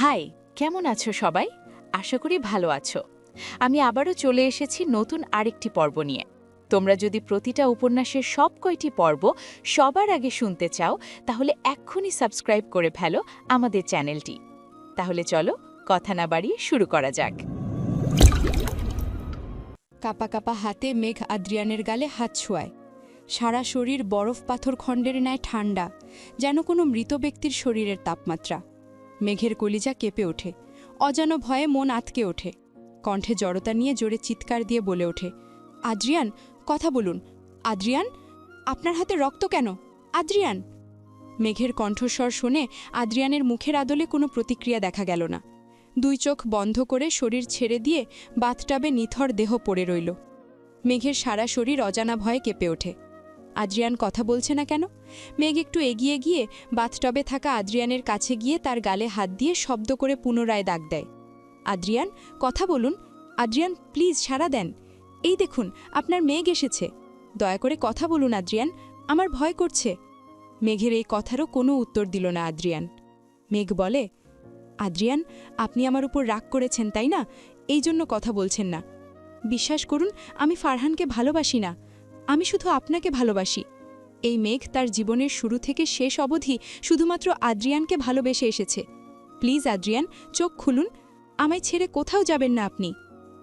High, কেমন আছো সবাই? আশা করি ভালো আছো। আমি আবারও চলে এসেছি নতুন আরেকটি পর্ব নিয়ে। তোমরা যদি প্রতিটা উপন্যাসের সব কয়টি পর্ব সবার আগে শুনতে চাও, তাহলে এক্ষুনি সাবস্ক্রাইব করে ফেলো আমাদের চ্যানেলটি। তাহলে চলো কথা না বাড়িয়ে শুরু করা যাক। কাপা কাপা হাতে মেঘ আদ্রিয়ানের গালে হাত ছোঁয়ায়। সারা শরীর বরফ পাথর খণ্ডের ন্যায় ঠান্ডা যেন কোনো মৃত ব্যক্তির শরীরের তাপমাত্রা। মেঘের কলিজা কেঁপে ওঠে। অজানো ভয়ে মন আতকে ওঠে। কণ্ঠে জড়তা নিয়ে জোরে চিৎকার দিয়ে বলে ওঠে, আদ্রিয়ান, কথা বলুন। আদ্রিয়ান, আপনার হাতে রক্ত কেন? আদ্রিয়ান! মেঘের কণ্ঠস্বর শুনে আদ্রিয়ানের মুখের আদলে কোনো প্রতিক্রিয়া দেখা গেল না। দুই চোখ বন্ধ করে শরীর ছেড়ে দিয়ে বাথটাবে নিথর দেহ পড়ে রইল। মেঘের সারা শরীর অজানা ভয়ে কেঁপে ওঠে। আদ্রিয়ান কথা বলছে না কেন? মেঘ একটু এগিয়ে গিয়ে বাথটবে থাকা আদ্রিয়ানের কাছে গিয়ে তার গালে হাত দিয়ে শব্দ করে পুনরায় দাগ দেয়। আদ্রিয়ান, কথা বলুন। আদ্রিয়ান, প্লিজ সাড়া দেন। এই দেখুন, আপনার মেঘ এসেছে। দয়া করে কথা বলুন আদ্রিয়ান, আমার ভয় করছে। মেঘের এই কথারও কোনো উত্তর দিল না আদ্রিয়ান। মেঘ বলে, আদ্রিয়ান, আপনি আমার উপর রাগ করেছেন, তাই না? এই জন্য কথা বলছেন না। বিশ্বাস করুন, আমি ফারহানকে ভালোবাসি না। আমি শুধু আপনাকে ভালোবাসি। এই মেঘ তার জীবনের শুরু থেকে শেষ অবধি শুধুমাত্র আদ্রিয়ানকে ভালোবেসে এসেছে। প্লিজ, আদ্রিয়ান, চোখ খুলুন। আমায় ছেড়ে কোথাও যাবেন না আপনি।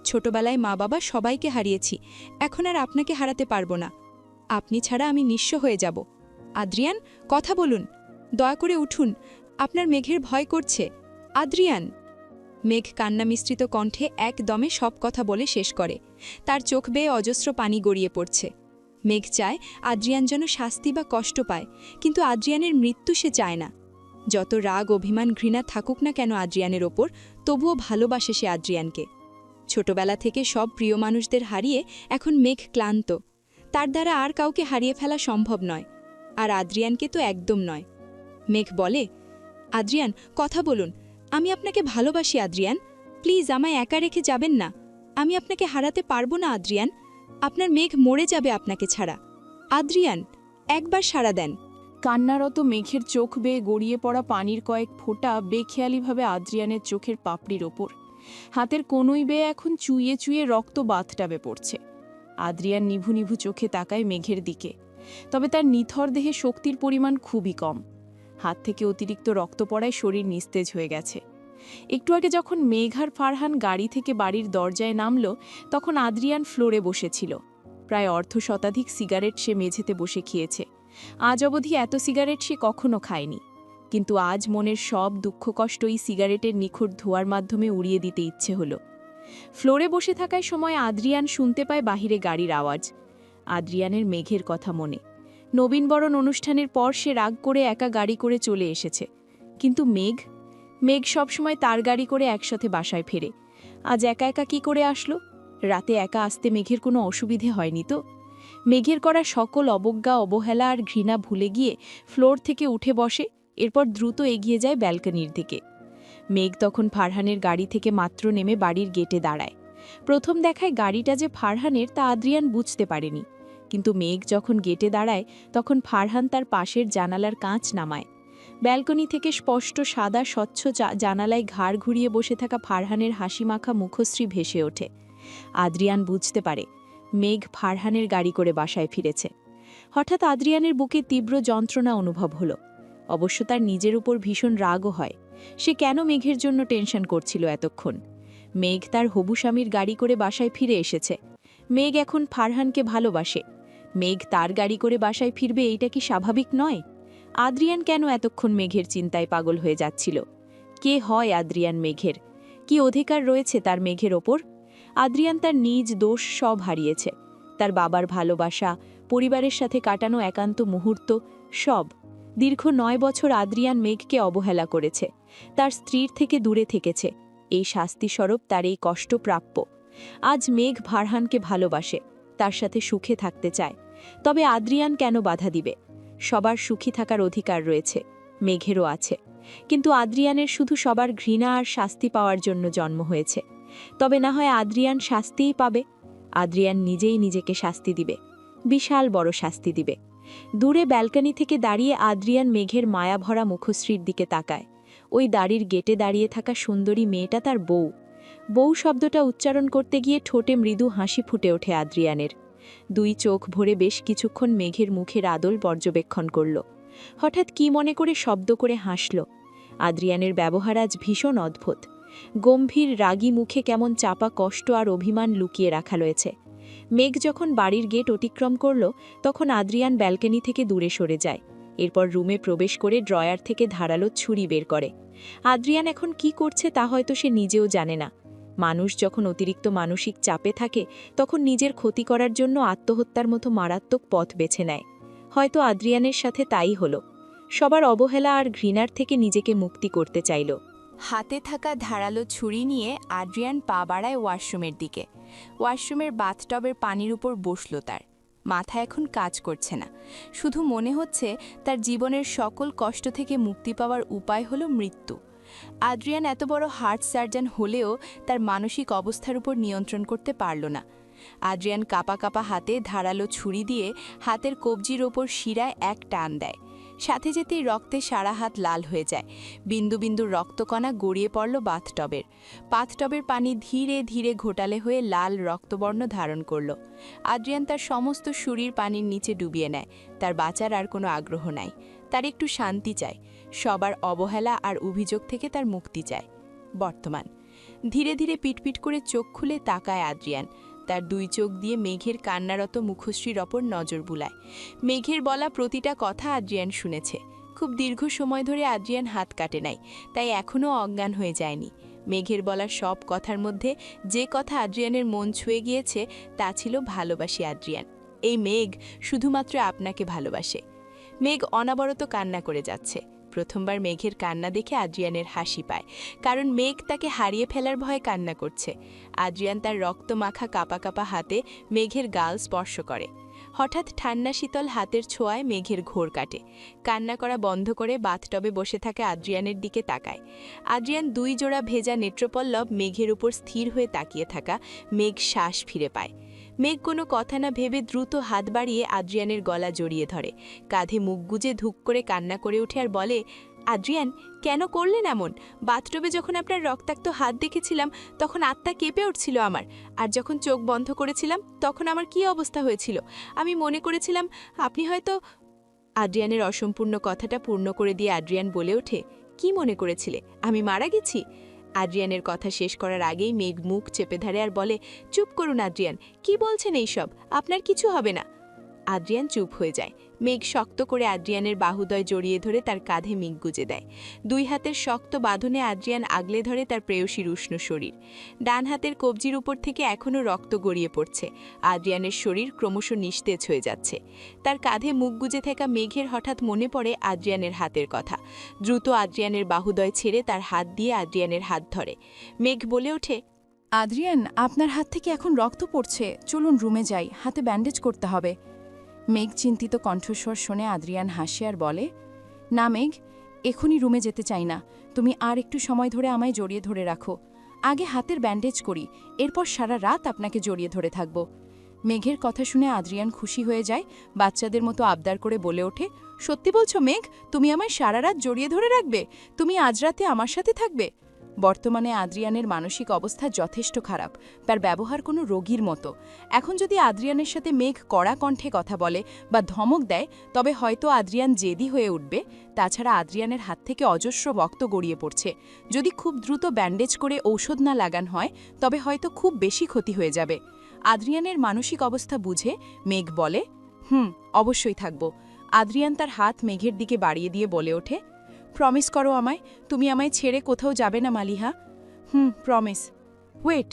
ছোটবেলায় মা বাবা সবাইকে হারিয়েছি। এখন আর আপনাকে হারাতে পারব না। আপনি ছাড়া আমি নিঃস্ব হয়ে যাব। আদ্রিয়ান, কথা বলুন। দয়া করে উঠুন। আপনার মেঘের ভয় করছে। আদ্রিয়ান। মেঘ কান্না মিশ্রিত কণ্ঠে একদমে সব কথা বলে শেষ করে। তার চোখ বেয়ে অজস্র পানি গড়িয়ে পড়ছে। মেঘ চায়, আদ্রিয়ান যেন শাস্তি বা কষ্ট পায়, কিন্তু আদ্রিয়ানের মৃত্যু সে চায় না। যত রাগ, অভিমান, ঘৃণা থাকুক না কেন আদ্রিয়ানের ওপর, তবুও ভালোবাসে সে আদ্রিয়ানকে। ছোটবেলা থেকে সব প্রিয় মানুষদের হারিয়ে এখন মেঘ ক্লান্ত। তার দ্বারা আর কাউকে হারিয়ে ফেলা সম্ভব নয়, আর আদ্রিয়ানকে তো একদম নয়। মেঘ বলে, আদ্রিয়ান, কথা বলুন। আমি আপনাকে ভালোবাসি, আদ্রিয়ান। প্লিজ, আমায় একা রেখে যাবেন না। আমি আপনাকে হারাতে পারব না, আদ্রিয়ান। আপনার মেঘ মরে যাবে আপনাকে ছাড়া। আদ্রিয়ান, একবার সাড়া দেন। কান্নারত মেঘের চোখ বেয়ে গড়িয়ে পড়া পানির কয়েক ফোঁটা বেখেয়ালিভাবে আদ্রিয়ানের চোখের পাপড়ির ওপর। হাতের কোনোই বেয়ে এখন চুইয়ে চুইয়ে রক্ত বাথটাবে পড়ছে। আদ্রিয়ান নিভু নিভু চোখে তাকায় মেঘের দিকে। তবে তার নিথর দেহে শক্তির পরিমাণ খুবই কম। হাত থেকে অতিরিক্ত রক্ত পড়ায় শরীর নিস্তেজ হয়ে গেছে। একটু আগে যখন মেঘার ফারহান গাড়ি থেকে বাড়ির দরজায় নামল, তখন আদ্রিয়ান ফ্লোরে বসেছিল। প্রায় অর্ধ শতাধিক সিগারেট সে মেঝেতে বসে খেয়েছে। আজ অবধি এত সিগারেট সে কখনো খায়নি। কিন্তু আজ মনের সব দুঃখ কষ্ট এই সিগারেটের নিখুঁত ধোয়ার মাধ্যমে উড়িয়ে দিতে ইচ্ছে হলো। ফ্লোরে বসে থাকায় সময় আদ্রিয়ান শুনতে পায় বাহিরে গাড়ির আওয়াজ। আদ্রিয়ানের মেঘের কথা মনে। নবীনবরণ অনুষ্ঠানের পর সে রাগ করে একা গাড়ি করে চলে এসেছে। কিন্তু মেঘ মেঘ সবসময় তার গাড়ি করে একসাথে বাসায় ফেরে। আজ একা একা কি করে আসলো? রাতে একা আসতে মেঘের কোনো অসুবিধে হয়নি তো? মেঘের করা সকল অবজ্ঞা, অবহেলা আর ঘৃণা ভুলে গিয়ে ফ্লোর থেকে উঠে বসে, এরপর দ্রুত এগিয়ে যায় ব্যালকনির দিকে। মেঘ তখন ফারহানের গাড়ি থেকে মাত্র নেমে বাড়ির গেটে দাঁড়ায়। প্রথম দেখায় গাড়িটা যে ফারহানের তা আদ্রিয়ান বুঝতে পারেনি। কিন্তু মেঘ যখন গেটে দাঁড়ায়, তখন ফারহান তার পাশের জানালার কাঁচ নামায়। ব্যালকনি থেকে স্পষ্ট সাদা স্বচ্ছ জানালায় ঘাড় ঘুরিয়ে বসে থাকা ফারহানের হাসিমাখা মুখশ্রী ভেসে ওঠে। আদ্রিয়ান বুঝতে পারে, মেঘ ফারহানের গাড়ি করে বাসায় ফিরেছে। হঠাৎ আদ্রিয়ানের বুকে তীব্র যন্ত্রণা অনুভব হলো। অবশ্য তার নিজের উপর ভীষণ রাগও হয়। সে কেন মেঘের জন্য টেনশন করছিল এতক্ষণ? মেঘ তার হবু স্বামীর গাড়ি করে বাসায় ফিরে এসেছে। মেঘ এখন ফারহানকে ভালোবাসে। মেঘ তার গাড়ি করে বাসায় ফিরবে, এইটা কি স্বাভাবিক নয়? আদ্রিয়ান কেন এতক্ষণ মেঘের চিন্তায় পাগল হয়ে যাচ্ছিল? কে হয় আদ্রিয়ান মেঘের? কি অধিকার রয়েছে তার মেঘের ওপর? আদ্রিয়ান তার নিজ দোষ সব হারিয়েছে। তার বাবার ভালোবাসা, পরিবারের সাথে কাটানো একান্ত মুহূর্ত, সব। দীর্ঘ নয় বছর আদ্রিয়ান মেঘকে অবহেলা করেছে। তার স্ত্রীর থেকে দূরে থেকেছে। এই শাস্তিস্বরূপ তার এই কষ্ট প্রাপ্য আজ মেঘ ভারহানকে ভালোবাসে, তার সাথে সুখে থাকতে চায়। তবে আদ্রিয়ান কেন বাধা দিবে? সবার সুখী থাকার অধিকার রয়েছে, মেঘেরও আছে। কিন্তু আদ্রিয়ানের শুধু সবার ঘৃণা আর শাস্তি পাওয়ার জন্য জন্ম হয়েছে। তবে না হয় আদ্রিয়ান শাস্তিই পাবে, আদ্রিয়ান নিজেই নিজেকে শাস্তি দিবে, বিশাল বড় শাস্তি দিবে। দূরে ব্যালকনি থেকে দাঁড়িয়ে আদ্রিয়ান মেঘের মায়াভরা মুখশ্রীর দিকে তাকায়। ওই দাড়ির গেটে দাঁড়িয়ে থাকা সুন্দরী মেয়েটা তার বউ। বউ শব্দটা উচ্চারণ করতে গিয়ে ঠোঁটে মৃদু হাসি ফুটে ওঠে আদ্রিয়ানের। দুই চোখ ভরে বেশ কিছুক্ষণ মেঘের মুখের আদল পর্যবেক্ষণ করল। হঠাৎ কি মনে করে শব্দ করে হাসল। আদ্রিয়ানের ব্যবহার আজ ভীষণ অদ্ভুত। গম্ভীর, রাগী মুখে কেমন চাপা কষ্ট আর অভিমান লুকিয়ে রাখা রয়েছে। মেঘ যখন বাড়ির গেট অতিক্রম করল, তখন আদ্রিয়ান ব্যালকনি থেকে দূরে সরে যায়। এরপর রুমে প্রবেশ করে ড্রয়ার থেকে ধারালো ছুরি বের করে। আদ্রিয়ান এখন কি করছে তা হয়তো সে নিজেও জানে না। মানুষ যখন অতিরিক্ত মানসিক চাপে থাকে, তখন নিজের ক্ষতি করার জন্য আত্মহত্যার মতো মারাত্মক পথ বেছে নেয়। হয়তো আদ্রিয়ানের সাথে তাই হলো। সবার অবহেলা আর ঘৃণার থেকে নিজেকে মুক্তি করতে চাইল। হাতে থাকা ধারালো ছুরি নিয়ে আদ্রিয়ান পা বাড়ায় ওয়াশরুমের দিকে। ওয়াশরুমের বাথটবের পানির উপর বসল তার। মাথা এখন কাজ করছে না। শুধু মনে হচ্ছে তার জীবনের সকল কষ্ট থেকে মুক্তি পাওয়ার উপায় হলো মৃত্যু। আদ্রিয়ান এত বড় হার্ট সার্জন হলেও তার মানসিক অবস্থার উপর নিয়ন্ত্রণ করতে পারল না। আদ্রিয়ান কাপা কাপা হাতে ধারালো ছুরি দিয়ে হাতের কবজির ওপর শিরায় এক টান দেয়। সাথে যেতেই রক্তে সারা হাত লাল হয়ে যায়। বিন্দু বিন্দু রক্তকণা গড়িয়ে পড়ল বাথটবের। পাথটবের পানি ধীরে ধীরে ঘোটালে হয়ে লাল রক্তবর্ণ ধারণ করল। আদ্রিয়ান তার সমস্ত শরীর পানির নিচে ডুবিয়ে নেয়। তার বাঁচার আর কোনো আগ্রহ নাই। তার একটু শান্তি চায়। সবার অবহেলা আর অভিযোগ থেকে তার মুক্তি চায়। বর্তমান। ধীরে ধীরে পিটপিট করে চোখ খুলে তাকায় আদ্রিয়ান। তার দুই চোখ দিয়ে মেঘের কান্নারত মুখশ্রীর ওপর নজর বুলায়। মেঘের বলা প্রতিটা কথা আদ্রিয়ান শুনেছে। খুব দীর্ঘ সময় ধরে আদ্রিয়ান হাত কাটে নাই, তাই এখনও অজ্ঞান হয়ে যায়নি। মেঘের বলা সব কথার মধ্যে যে কথা আদ্রিয়ানের মন ছুঁয়ে গিয়েছে, তা ছিল ভালোবাসি আদ্রিয়ান। এই মেঘ শুধুমাত্র আপনাকে ভালোবাসে। মেঘ অনাবরত কান্না করে যাচ্ছে। প্রথমবার মেঘের কান্না দেখে আদ্রিয়ানের হাসি পায়, কারণ মেঘ তাকে হারিয়ে ফেলার ভয়ে কান্না করছে। আদ্রিয়ান তার রক্ত মাখা কাপা কাপা হাতে মেঘের গাল স্পর্শ করে। হঠাৎ ঠান্ডা শীতল হাতের ছোঁয়ায় মেঘের ঘোর কাটে। কান্না করা বন্ধ করে বাথটবে বসে থাকে আদ্রিয়ানের দিকে তাকায়। আদ্রিয়ান দুই জোড়া ভেজা নেত্রপল্লব মেঘের উপর স্থির হয়ে তাকিয়ে থাকা মেঘ শ্বাস ফিরে পায়। মেঘ কোনো কথা না ভেবে দ্রুত হাত বাড়িয়ে আদ্রিয়ানের গলা জড়িয়ে ধরে। কাঁধে মুখ গুজে ধুক করে কান্না করে ওঠে আর বলে, আদ্রিয়ান, কেন করলেন এমন? বাথটবে যখন আপনার রক্তাক্ত হাত দেখেছিলাম, তখন আত্মা কেঁপে উঠছিল আমার। আর যখন চোখ বন্ধ করেছিলাম, তখন আমার কি অবস্থা হয়েছিল? আমি মনে করেছিলাম, আপনি হয়তো আদ্রিয়ানের অসম্পূর্ণ কথাটা পূর্ণ করে দিয়ে আদ্রিয়ান বলে ওঠে, কি মনে করেছিলে? আমি মারা গেছি? আদ্রিয়ানের কথা শেষ করার আগেই মেঘ মুখ চেপে ধরে আর বলে, চুপ করুন আদ্রিয়ান, কি বলছেন এইসব? আপনার কিছু হবে না। আদ্রিয়ান চুপ হয়ে যায়। মেঘ শক্ত করে আদ্রিয়ানের বাহুদয় জড়িয়ে ধরে তার কাঁধে মেঘ গুজে দেয়। দুই হাতের শক্ত বাঁধনে আদ্রিয়ান আগলে ধরে তার প্রেয়সীর উষ্ণ শরীর। ডান হাতের কবজির উপর থেকে এখনও রক্ত গড়িয়ে পড়ছে। আদ্রিয়ানের শরীর ক্রমশ নিস্তেজ হয়ে যাচ্ছে। তার কাঁধে মুখ গুজে থাকা মেঘের হঠাৎ মনে পড়ে আদ্রিয়ানের হাতের কথা। দ্রুত আদ্রিয়ানের বাহুদয় ছেড়ে তার হাত দিয়ে আদ্রিয়ানের হাত ধরে। মেঘ বলে ওঠে, আদ্রিয়ান, আপনার হাত থেকে এখন রক্ত পড়ছে। চলুন রুমে যাই। হাতে ব্যান্ডেজ করতে হবে। মেঘ চিন্তিত কণ্ঠস্বর শুনে আদ্রিয়ান হাসে আর বলে, না মেঘ, এখনই রুমে যেতে চাই না। তুমি আর একটু সময় ধরে আমায় জড়িয়ে ধরে রাখো। আগে হাতের ব্যান্ডেজ করি, এরপর সারা রাত আপনাকে জড়িয়ে ধরে থাকব মেঘের কথা শুনে আদ্রিয়ান খুশি হয়ে যায়, বাচ্চাদের মতো আবদার করে বলে ওঠে, সত্যি বলছো মেঘ, তুমি আমায় সারা রাত জড়িয়ে ধরে রাখবে? তুমি আজ রাতে আমার সাথে থাকবে? বর্তমানে আদ্রিয়ানের মানসিক অবস্থা যথেষ্ট খারাপ। তার ব্যবহার কোনো রোগীর মতো। এখন যদি আদ্রিয়ানের সাথে মেঘ কড়া কণ্ঠে কথা বলে বা ধমক দেয়, তবে হয়তো আদ্রিয়ান জেদি হয়ে উঠবে। তাছাড়া আদ্রিয়ানের হাত থেকে অজস্র রক্ত গড়িয়ে পড়ছে। যদি খুব দ্রুত ব্যান্ডেজ করে ঔষধ না লাগান হয়, তবে হয়তো খুব বেশি ক্ষতি হয়ে যাবে। আদ্রিয়ানের মানসিক অবস্থা বুঝে মেঘ বলে, হুম, অবশ্যই থাকব। আদ্রিয়ান তার হাত মেঘের দিকে বাড়িয়ে দিয়ে বলে ওঠে প্রমিস করো আমায়, তুমি আমায় ছেড়ে কোথাও যাবে না, মালিহা। হুম প্রমিস ওয়েট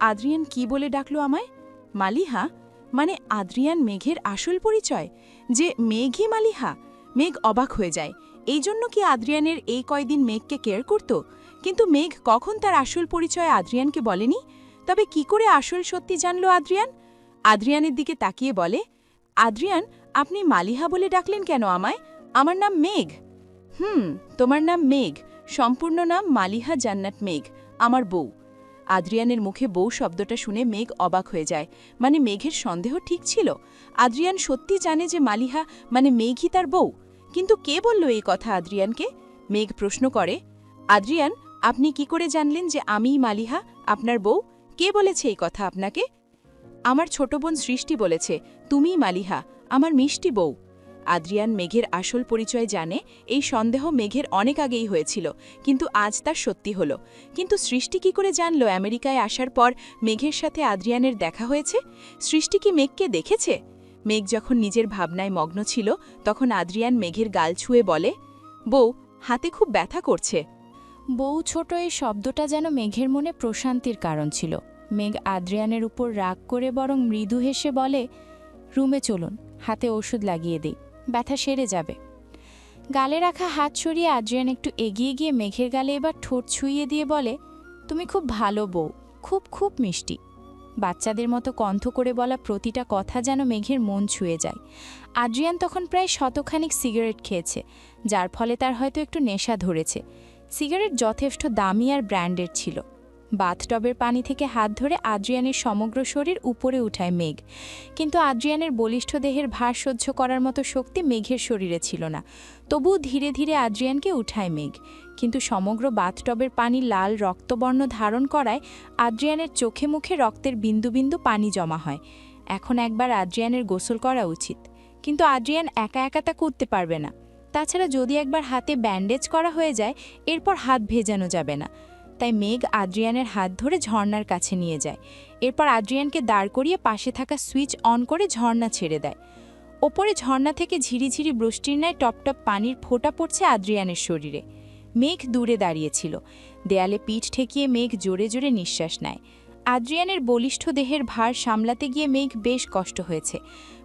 আদ্রিয়ান কি বলে ডাকলো আমায়? মালিহা মানে আদ্রিয়ান মেঘের আসল পরিচয়? যে মেঘই মালিহা, মেঘ অবাক হয়ে যায়। এই জন্য কি আদ্রিয়ানের এই কয়দিন মেঘকে কেয়ার করত? কিন্তু মেঘ কখন তার আসল পরিচয় আদ্রিয়ানকে বলেনি? তবে কি করে আসল সত্যি জানল আদ্রিয়ান? আদ্রিয়ানের দিকে তাকিয়ে বলে, আদ্রিয়ান, আপনি মালিহা বলে ডাকলেন কেন আমায়? আমার নাম মেঘ। হুম, তোমার নাম মেঘ। সম্পূর্ণ নাম মালিহা জান্নাত মেঘ, আমার বউ। আদ্রিয়ানের মুখে বউ শব্দটা শুনে মেঘ অবাক হয়ে যায়। মানে মেঘের সন্দেহ ঠিক ছিল? আদ্রিয়ান সত্যি জানে যে মালিহা মানে মেঘই তার বউ? কিন্তু কে বলল এই কথা আদ্রিয়ানকে? মেঘ প্রশ্ন করে, আদ্রিয়ান, আপনি কি করে জানলেন যে আমিই মালিহা, আপনার বউ? কে বলেছে এই কথা আপনাকে? আমার ছোট বোন সৃষ্টি বলেছে, তুমিই মালিহা, আমার মিষ্টি বউ। আদ্রিয়ান মেঘের আসল পরিচয় জানে, এই সন্দেহ মেঘের অনেক আগেই হয়েছিল, কিন্তু আজ তার সত্যি হলো। কিন্তু সৃষ্টি কি করে জানলো আমেরিকায় আসার পর মেঘের সাথে আদ্রিয়ানের দেখা হয়েছে? সৃষ্টি কি মেঘকে দেখেছে? মেঘ যখন নিজের ভাবনায় মগ্ন ছিল, তখন আদ্রিয়ান মেঘের গাল ছুঁয়ে বলে, বউ, হাতে খুব ব্যথা করছে। বউ ছোট এই শব্দটা যেন মেঘের মনে প্রশান্তির কারণ ছিল। মেঘ আদ্রিয়ানের উপর রাগ করে বরং মৃদু হেসে বলে, রুমে চলুন, হাতে ওষুধ লাগিয়ে দিই। ব্যথা সেরে যাবে। গালে রাখা হাত সরিয়ে আদ্রিয়ান একটু এগিয়ে গিয়ে মেঘের গালে এবার ঠোঁট ছুঁয়ে দিয়ে বলে, তুমি খুব ভালো বউ, খুব খুব মিষ্টি। বাচ্চাদের মতো কণ্ঠ করে বলা প্রতিটা কথা যেন মেঘের মন ছুঁয়ে যায়। আদ্রিয়ান তখন প্রায় শতখানিক সিগারেট খেয়েছে, যার ফলে তার হয়তো একটু নেশা ধরেছে। সিগারেট যথেষ্ট দামি আর ব্র্যান্ডের ছিল। বাথটবের পানি থেকে হাত ধরে আদ্রিয়ানের সমগ্র শরীর উপরে উঠায় মেঘ। কিন্তু আদ্রিয়ানের বলিষ্ঠ দেহের ভার সহ্য করার মতো শক্তি মেঘের শরীরে ছিল না। তবুও ধীরে ধীরে আদ্রিয়ানকে উঠায় মেঘ। কিন্তু সমগ্র বাথটবের পানি লাল রক্তবর্ণ ধারণ করায় আদ্রিয়ানের চোখে মুখে রক্তের বিন্দু বিন্দু পানি জমা হয়। এখন একবার আদ্রিয়ানের গোসল করা উচিত। কিন্তু আদ্রিয়ান একা একা তা করতে পারবে না। তাছাড়া যদি একবার হাতে ব্যান্ডেজ করা হয়ে যায়, এরপর হাত ভেজানো যাবে না। তাই মেঘ আদ্রিয়ানের হাত ধরে ঝর্ণার কাছে নিয়ে যায়। এরপর আদ্রিয়ানকে দাঁড় করিয়ে পাশে থাকা সুইচ অন করে ঝর্ণা ছেড়ে দেয়। ওপরে ঝর্ণা থেকে ঝিরিঝিরি বৃষ্টির ন্যায় টপটপ পানির ফোঁটা পড়ছে আদ্রিয়ানের শরীরে। মেঘ দূরে দাঁড়িয়েছিল। দেয়ালে পিঠ ঠেকিয়ে মেঘ জোরে জোরে নিঃশ্বাস নেয়। আদ্রিয়ানের বলিষ্ঠ দেহের ভার সামলাতে গিয়ে মেঘ বেশ কষ্ট হয়েছে।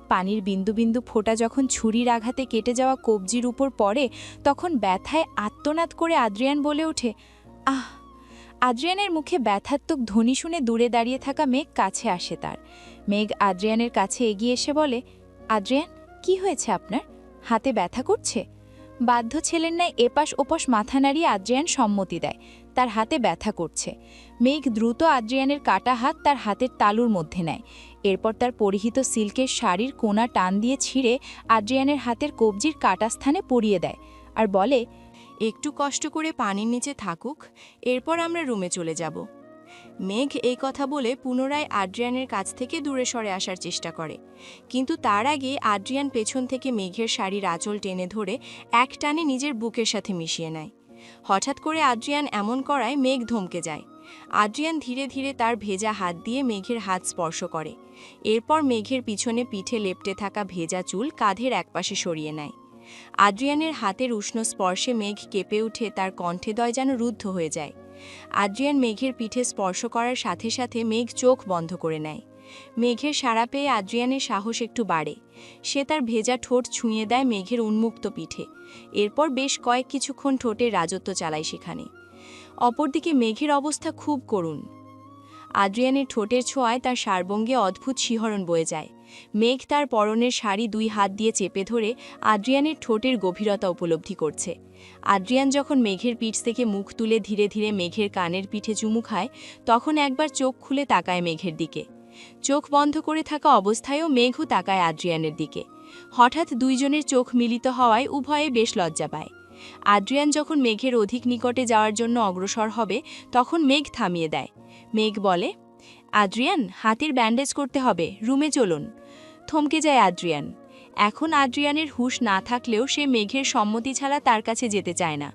পানির বিন্দু বিন্দু ফোঁটা যখন ছুরির আঘাতে কেটে যাওয়া কবজির উপর পড়ে, তখন ব্যথায় আত্মনাদ করে আদ্রিয়ান বলে ওঠে, আহ আদ্রিয়ানের মুখে ব্যথাত্মক ধ্বনি শুনে দূরে দাঁড়িয়ে থাকা মেঘ কাছে আসে তার। মেঘ আদ্রিয়ানের কাছে এগিয়ে এসে বলে, আদ্রিয়ান, কি হয়েছে আপনার? হাতে ব্যথা করছে? বাধ্য ছেলের ন্যায় এপাশ ওপাশ মাথা নাড়িয়ে আদ্রিয়ান সম্মতি দেয়, তার হাতে ব্যথা করছে। মেঘ দ্রুত আদ্রিয়ানের কাটা হাত তার হাতের তালুর মধ্যে নেয়। এরপর তার পরিহিত সিল্কের শাড়ির কোনা টান দিয়ে ছিঁড়ে আদ্রিয়ানের হাতের কবজির কাটা স্থানে পরিয়ে দেয়। আর বলে একটু কষ্ট করে পানির নিচে থাকুক, এরপর আমরা রুমে চলে যাব। মেঘ এই কথা বলে পুনরায় আদ্রিয়ানের কাছ থেকে দূরে সরে আসার চেষ্টা করে। কিন্তু তার আগে আদ্রিয়ান পেছন থেকে মেঘের শাড়ির আঁচল টেনে ধরে এক টানে নিজের বুকের সাথে মিশিয়ে নেয়। হঠাৎ করে আদ্রিয়ান এমন করায় মেঘ ধমকে যায়। আদ্রিয়ান ধীরে ধীরে তার ভেজা হাত দিয়ে মেঘের হাত স্পর্শ করে। এরপর মেঘের পিছনে পিঠে লেপটে থাকা ভেজা চুল কাঁধের একপাশে সরিয়ে নেয়। আদ্রিয়ানের হাতের উষ্ণ স্পর্শে মেঘ কেঁপে উঠে তার কণ্ঠেদয় যেন রুদ্ধ হয়ে যায়। আদ্রিয়ান মেঘের পিঠে স্পর্শ করার সাথে সাথে মেঘ চোখ বন্ধ করে নেয়। মেঘের সাড়া পেয়ে আদ্রিয়ানের সাহস একটু বাড়ে। সে তার ভেজা ঠোঁট ছুঁয়ে দেয় মেঘের উন্মুক্ত পিঠে। এরপর বেশ কয়েক কিছুক্ষণ ঠোঁটের রাজত্ব চালায় সেখানে। অপরদিকে মেঘের অবস্থা খুব করুণ। আদ্রিয়ানের ঠোঁটের ছোঁয়ায় তার সারবঙ্গে অদ্ভুত শিহরণ বয়ে যায়। মেঘ তার পরনের শাড়ি দুই হাত দিয়ে চেপে ধরে আদ্রিয়ানের ঠোঁটের গভীরতা উপলব্ধি করছে। আদ্রিয়ান যখন মেঘের পিঠ থেকে মুখ তুলে ধীরে ধীরে মেঘের কানের পিঠে চুমু খায়, তখন একবার চোখ খুলে তাকায় মেঘের দিকে। চোখ বন্ধ করে থাকা অবস্থায়ও মেঘও তাকায় আদ্রিয়ানের দিকে। হঠাৎ দুইজনের চোখ মিলিত হওয়ায় উভয়ে বেশ লজ্জা পায়। আদ্রিয়ান যখন মেঘের অধিক নিকটে যাওয়ার জন্য অগ্রসর হবে, তখন মেঘ থামিয়ে দেয়। মেঘ বলে, আদ্রিয়ান, হাতের ব্যান্ডেজ করতে হবে, রুমে চলুন। থমকে যায় আদ্রিয়ান। এখন আদ্রিয়ানের হুশ না থাকলেও সে মেঘের সম্মতি ছাড়া তার কাছে যেতে চায় না।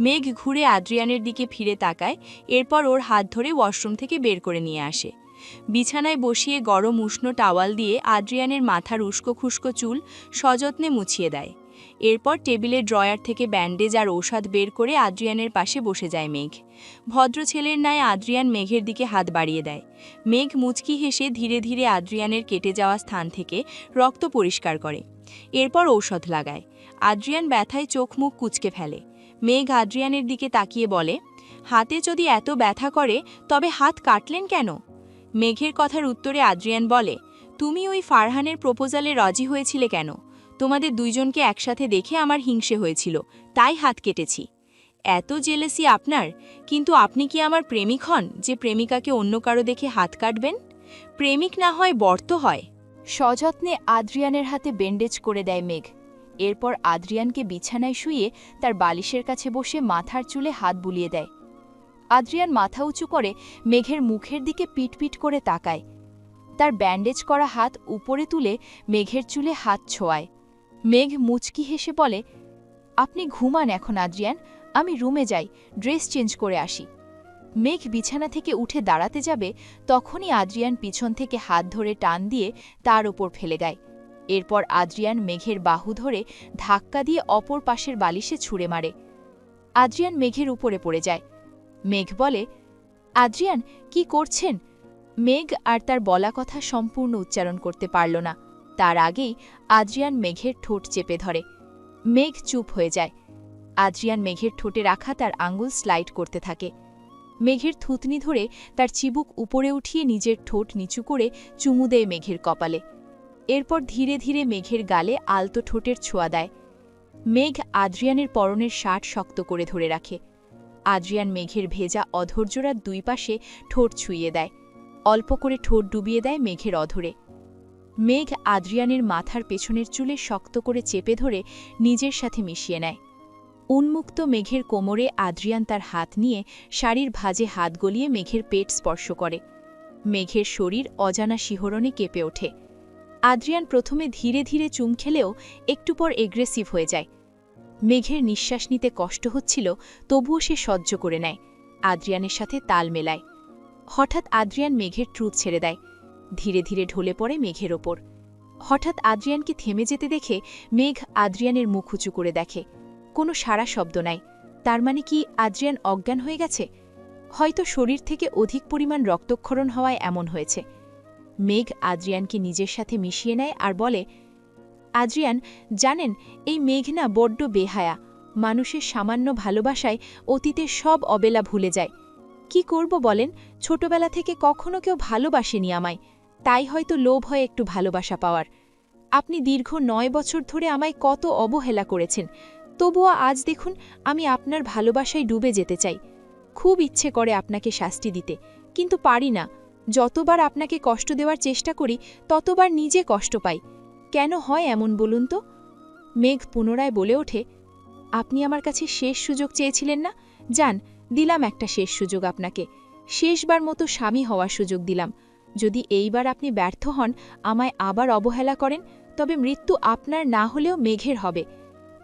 মেঘ ঘুরে আদ্রিয়ানের দিকে ফিরে তাকায়, এরপর ওর হাত ধরে ওয়াশরুম থেকে বের করে নিয়ে আসে। বিছানায় বসিয়ে গরম উষ্ণ টাওয়াল দিয়ে আদ্রিয়ানের মাথার উস্কো খুস্কো চুল সযত্নে মুছিয়ে দেয়। এরপর টেবিলের ড্রয়ার থেকে ব্যান্ডেজ আর ঔষধ বের করে আদ্রিয়ানের পাশে বসে যায় মেঘ। ভদ্র ছেলের ন্যায় আদ্রিয়ান মেঘের দিকে হাত বাড়িয়ে দেয়। মেঘ মুচকি হেসে ধীরে ধীরে আদ্রিয়ানের কেটে যাওয়া স্থান থেকে রক্ত পরিষ্কার করে। এরপর ঔষধ লাগায়। আদ্রিয়ান ব্যথায় চোখ মুখ কুচকে ফেলে। মেঘ আদ্রিয়ানের দিকে তাকিয়ে বলে, হাতে যদি এত ব্যথা করে, তবে হাত কাটলেন কেন? মেঘের কথার উত্তরে আদ্রিয়ান বলে, তুমি ওই ফারহানের প্রপোজালে রাজি হয়েছিলে কেন? তোমাদের দুইজনকে একসাথে দেখে আমার হিংসে হয়েছিল, তাই হাত কেটেছি। এত জেলেসি আপনার, কিন্তু আপনি কি আমার প্রেমিক হন যে প্রেমিকাকে অন্য কারও দেখে হাত কাটবেন? প্রেমিক না হয় বর্ত হয়। সযত্নে আদ্রিয়ানের হাতে ব্যান্ডেজ করে দেয় মেঘ। এরপর আদ্রিয়ানকে বিছানায় শুয়ে তার বালিশের কাছে বসে মাথার চুলে হাত বুলিয়ে দেয়। আদ্রিয়ান মাথা উঁচু করে মেঘের মুখের দিকে পিটপিট করে তাকায়। তার ব্যান্ডেজ করা হাত উপরে তুলে মেঘের চুলে হাত ছোঁয়ায়। মেঘ মুচকি হেসে বলে, আপনি ঘুমান এখন, আদ্রিয়ান। আমি রুমে যাই, ড্রেস চেঞ্জ করে আসি। মেঘ বিছানা থেকে উঠে দাঁড়াতে যাবে, তখনই আদ্রিয়ান পিছন থেকে হাত ধরে টান দিয়ে তার ওপর ফেলে দেয়। এরপর আদ্রিয়ান মেঘের বাহু ধরে ধাক্কা দিয়ে অপর পাশের বালিশে ছুঁড়ে মারে। আদ্রিয়ান মেঘের উপরে পড়ে যায়। মেঘ বলে, আদ্রিয়ান, কি করছেন? মেঘ আর তার বলা কথা সম্পূর্ণ উচ্চারণ করতে পারল না। তার আগেই আদ্রিয়ান মেঘের ঠোঁট চেপে ধরে। মেঘ চুপ হয়ে যায়। আদ্রিয়ান মেঘের ঠোঁটে রাখা তার আঙ্গুল স্লাইড করতে থাকে। মেঘের থুতনি ধরে তার চিবুক উপরে উঠিয়ে নিজের ঠোঁট নিচু করে চুমু দেয় মেঘের কপালে। এরপর ধীরে ধীরে মেঘের গালে আলতো ঠোঁটের ছোঁয়া দেয়। মেঘ আদ্রিয়ানের পরনের শার্ট শক্ত করে ধরে রাখে। আদ্রিয়ান মেঘের ভেজা অধৈর্যরার দুই পাশে ঠোঁট ছুঁয়ে দেয়। অল্প করে ঠোঁট ডুবিয়ে দেয় মেঘের অধরে। মেঘ আদ্রিয়ানের মাথার পেছনের চুলে শক্ত করে চেপে ধরে নিজের সাথে মিশিয়ে নেয়। উন্মুক্ত মেঘের কোমরে আদ্রিয়ান তার হাত নিয়ে শাড়ির ভাজে হাত গলিয়ে মেঘের পেট স্পর্শ করে। মেঘের শরীর অজানা শিহরণে কেঁপে ওঠে। আদ্রিয়ান প্রথমে ধীরে ধীরে চুম খেলেও একটু পর এগ্রেসিভ হয়ে যায়। মেঘের নিঃশ্বাস নিতে কষ্ট হচ্ছিল, তবুও সে সহ্য করে নেয়। আদ্রিয়ানের সাথে তাল মেলায়। হঠাৎ আদ্রিয়ান মেঘের ট্রুথ ছেড়ে দেয়। ধীরে ধীরে ঢলে পড়ে মেঘের ওপর। হঠাৎ আদ্রিয়ানকে থেমে যেতে দেখে মেঘ আদ্রিয়ানের মুখ উঁচু করে দেখে। কোনো সারা শব্দ নাই। তার মানে কি আদ্রিয়ান অজ্ঞান হয়ে গেছে? হয়তো শরীর থেকে অধিক পরিমাণ রক্তক্ষরণ হওয়ায় এমন হয়েছে। মেঘ আদ্রিয়ানকে নিজের সাথে মিশিয়ে নেয় আর বলে, আদ্রিয়ান, জানেন, এই মেঘ না বড্ড বেহায়া। মানুষের সামান্য ভালোবাসায় অতীতের সব অবেলা ভুলে যায়। কি করব বলেন? ছোটবেলা থেকে কখনো কেউ ভালোবাসেনি আমায়। তাই হয়তো লোভ হয় একটু ভালোবাসা পাওয়ার। আপনি দীর্ঘ নয় বছর ধরে আমায় কত অবহেলা করেছেন। তবুও আজ দেখুন, আমি আপনার ভালোবাসায় ডুবে যেতে চাই। খুব ইচ্ছে করে আপনাকে শাস্তি দিতে, কিন্তু পারি না। যতবার আপনাকে কষ্ট দেওয়ার চেষ্টা করি, ততবার নিজে কষ্ট পাই। কেন হয় এমন বলুন তো? মেঘ পুনরায় বলে ওঠে, আপনি আমার কাছে শেষ সুযোগ চেয়েছিলেন না? যান, দিলাম একটা শেষ সুযোগ আপনাকে। শেষবার মতো স্বামী হওয়ার সুযোগ দিলাম। যদি এইবার আপনি ব্যর্থ হন, আমায় আবার অবহেলা করেন, তবে মৃত্যু আপনার না হলেও মেঘের হবে।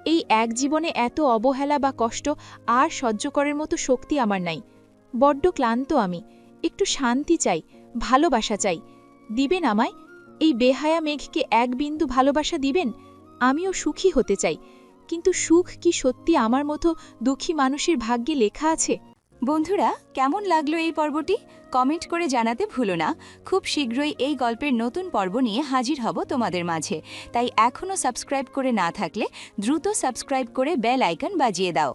এই এক জীবনে এত অবহেলা বা কষ্ট আর সহ্য করার মতো শক্তি আমার নাই। বড্ড ক্লান্ত আমি। একটু শান্তি চাই, ভালোবাসা চাই। দিবেন আমায়? এই বেহায়া মেঘকে এক বিন্দু ভালোবাসা দিবেন? আমিও সুখী হতে চাই। কিন্তু সুখ কি সত্যি আমার মতো দুঃখী মানুষের ভাগ্যে লেখা আছে? বন্ধুরা, কেমন লাগল এই পর্বটি? কমেন্ট করে জানাতে ভুলো না। খুব শীঘ্রই এই গল্পের নতুন পর্ব নিয়ে হাজির হব তোমাদের মাঝে। তাই এখনও সাবস্ক্রাইব করে না থাকলে দ্রুত সাবস্ক্রাইব করে বেল আইকন বাজিয়ে দাও।